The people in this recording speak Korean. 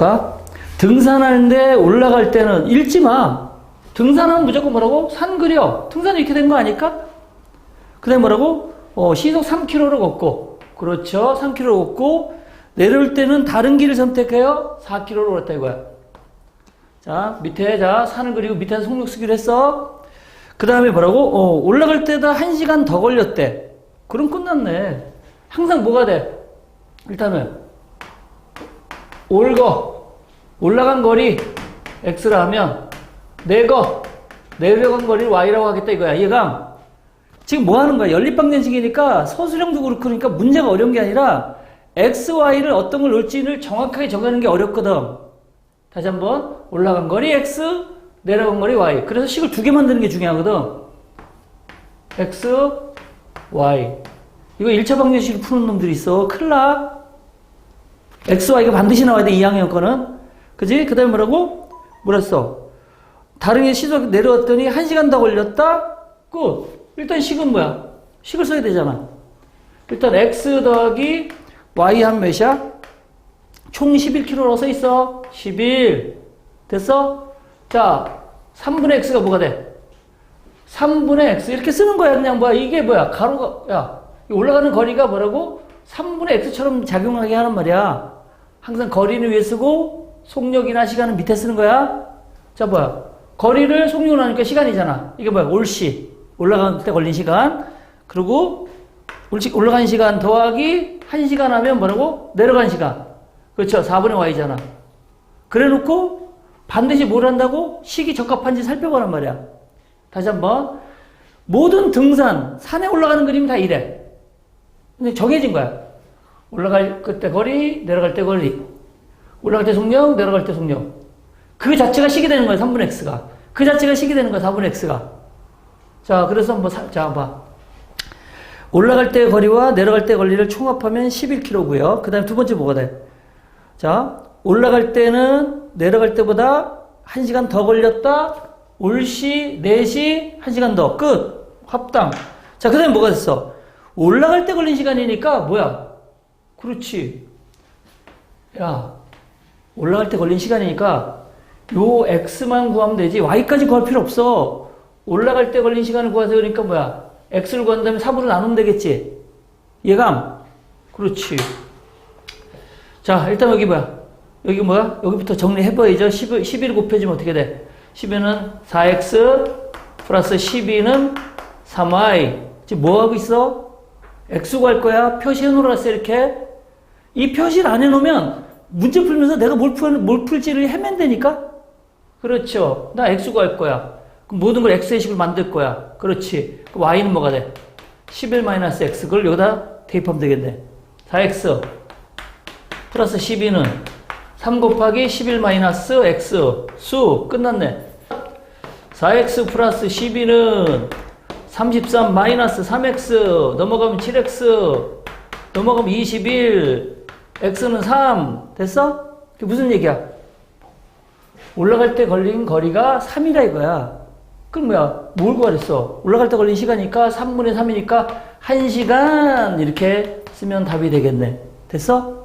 볼까? 등산하는데 올라갈 때는 읽지 마. 등산하면 무조건 뭐라고? 산 그려. 등산 이렇게 된 거 아닐까? 그 다음에 뭐라고? 어, 시속 3km로 걷고. 그렇죠. 3km로 걷고. 내려올 때는 다른 길을 선택해요. 4km로 걸었다 이거야. 자, 밑에, 자, 산을 그리고 밑에서 속력 쓰기로 했어. 그 다음에 뭐라고? 어, 올라갈 때다 1시간 더 걸렸대. 그럼 끝났네. 항상 뭐가 돼? 일단은, 올거, 올라간 거리, x라 하면, 내거, 내려간 거리 y라고 하겠다 이거야. 이해가? 지금 뭐 하는 거야? 연립방정식이니까 서술형도 그렇고 그러니까 문제가 어려운 게 아니라 x, y를 어떤 걸 넣을지를 정확하게 정하는 게 어렵거든. 다시 한번 올라간 거리 x, 내려간 거리 y. 그래서 식을 두 개 만드는 게 중요하거든. x, y. 이거 1차 방정식을 푸는 놈들이 있어. 큰일 나. x, y가 반드시 나와야 돼. 2학년 거는. 그지? 그 다음에 뭐라고? 뭐랬어? 다른 게 시속 내려왔더니 1시간 더 걸렸다? 끝. 일단 식은 뭐야? 식을 써야 되잖아. 일단 x 더하기 y 한 몇이야? 총 11kg로 써 있어. 11. 됐어? 자, 3분의 x가 뭐가 돼? 3분의 x. 이렇게 쓰는 거야. 그냥 뭐야. 이게 뭐야. 가로가, 야, 이 올라가는 거리가 뭐라고? 3분의 x처럼 작용하게 하는 말이야. 항상 거리는 위에 쓰고, 속력이나 시간은 밑에 쓰는 거야. 자, 뭐야. 거리를 속력으로 하니까 시간이잖아. 이게 뭐야. 올시. 올라갈 때 걸린 시간. 그리고 올라간 시간 더하기 1시간 하면 뭐라고? 내려간 시간. 그렇죠. 4분의 y잖아. 그래 놓고 반드시 뭘 한다고? 식이 적합한지 살펴보란 말이야. 다시 한번. 모든 등산, 산에 올라가는 그림이 다 이래. 근데 정해진 거야. 올라갈 그때 거리, 내려갈 때 거리. 올라갈 때 속력, 내려갈 때 속력. 그 자체가 식이 되는 거야, 3분의 x가. 그 자체가 식이 되는 거야, 4분의 x가. 자, 그래서 한번 사, 자, 봐. 올라갈 때 거리와 내려갈 때 거리를 총합하면 11km고요. 그 다음에 두 번째 뭐가 돼? 자, 올라갈 때는 내려갈 때보다 1시간 더 걸렸다. 올시, 4시, 1시간 더. 끝. 합당. 자, 그 다음에 뭐가 됐어? 올라갈 때 걸린 시간이니까 뭐야? 그렇지. 야, 올라갈 때 걸린 시간이니까 요 x만 구하면 되지 y까지 구할 필요 없어. 올라갈 때 걸린 시간을 구하세요. 그러니까 뭐야? x를 구한 다음에 3으로 나누면 되겠지. 예감? 그렇지. 자, 일단 여기 뭐야? 여기 뭐야? 여기부터 정리해봐야죠. 10, 11 곱해지면 어떻게 돼? 10에는 4x 플러스 12는 3y. 지금 뭐 하고 있어? X 구할 거야. 표시해 놓으라어 이렇게. 이 표시를 안 해놓으면 문제 풀면서 내가 뭘, 풀, 뭘 풀지를 헤맨다니까? 그렇죠. 나 x 구할 거야. 그럼 모든 걸 x의 식으로 만들 거야. 그렇지. 그럼 y는 뭐가 돼? 11-x. 그걸 여기다 대입하면 되겠네. 4x 플러스 12는 3 곱하기 11-x 수 끝났네. 4x 플러스 12는 33 마이너스 3x 넘어가면 7x 넘어가면 21 x는 3 됐어? 그게 무슨 얘기야? 올라갈 때 걸린 거리가 3이다 이거야. 그럼 뭐야? 뭘 구하랬어? 올라갈 때 걸린 시간이니까 3분의 3이니까 1시간 이렇게 쓰면 답이 되겠네. 됐어?